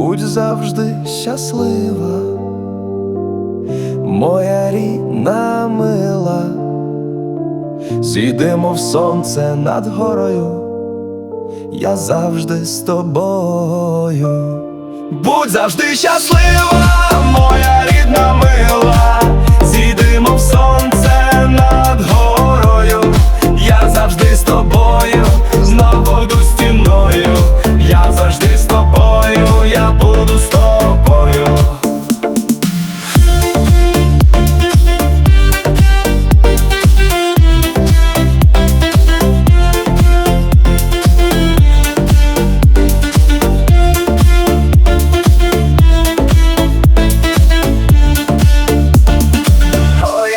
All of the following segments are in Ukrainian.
будь завжди щаслива, моя рідна мила, зійдемо в сонце над горою, я завжди з тобою. Будь завжди щаслива, моя рідна мила,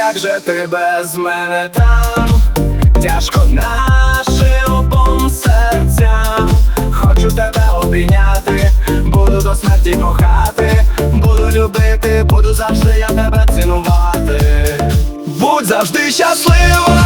як же ти без мене там, тяжко нашим обом серцям Хочу тебе обійняти, буду до смерті кохати, буду любити, буду завжди я тебе цінувати. Будь завжди щаслива,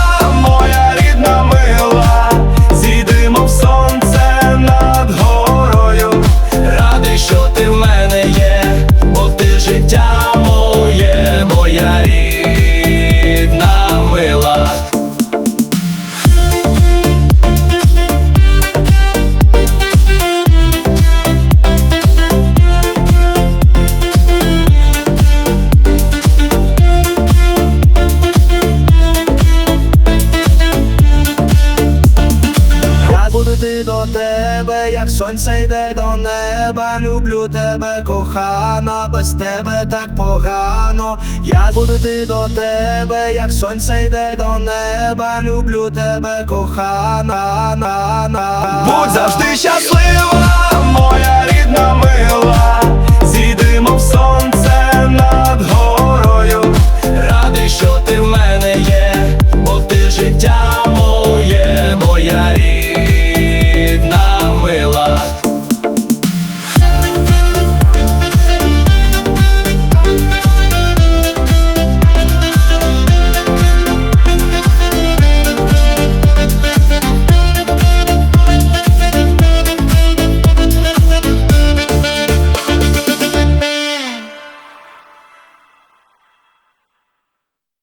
як сонце йде до неба. Люблю тебе, кохана, без тебе так погано. Я буду йти до тебе, як сонце йде до неба. Люблю тебе, кохана. на, на. Будь завжди рідна